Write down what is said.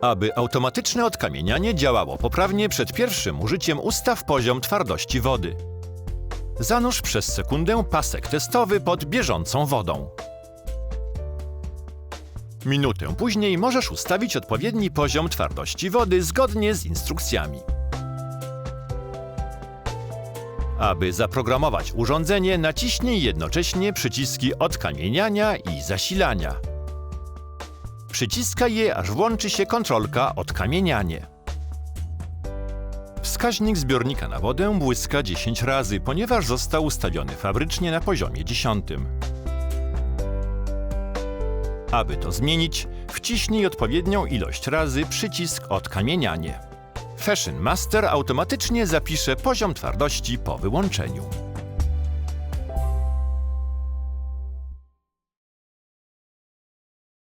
Aby automatyczne odkamienianie działało poprawnie, przed pierwszym użyciem ustaw poziom twardości wody. Zanurz przez sekundę pasek testowy pod bieżącą wodą. Minutę później możesz ustawić odpowiedni poziom twardości wody zgodnie z instrukcjami. Aby zaprogramować urządzenie, naciśnij jednocześnie przyciski odkamieniania i zasilania. Przyciskaj je, aż włączy się kontrolka odkamienianie. Wskaźnik zbiornika na wodę błyska 10 razy, ponieważ został ustawiony fabrycznie na poziomie 10. Aby to zmienić, wciśnij odpowiednią ilość razy przycisk odkamienianie. Fashion Master automatycznie zapisze poziom twardości po wyłączeniu.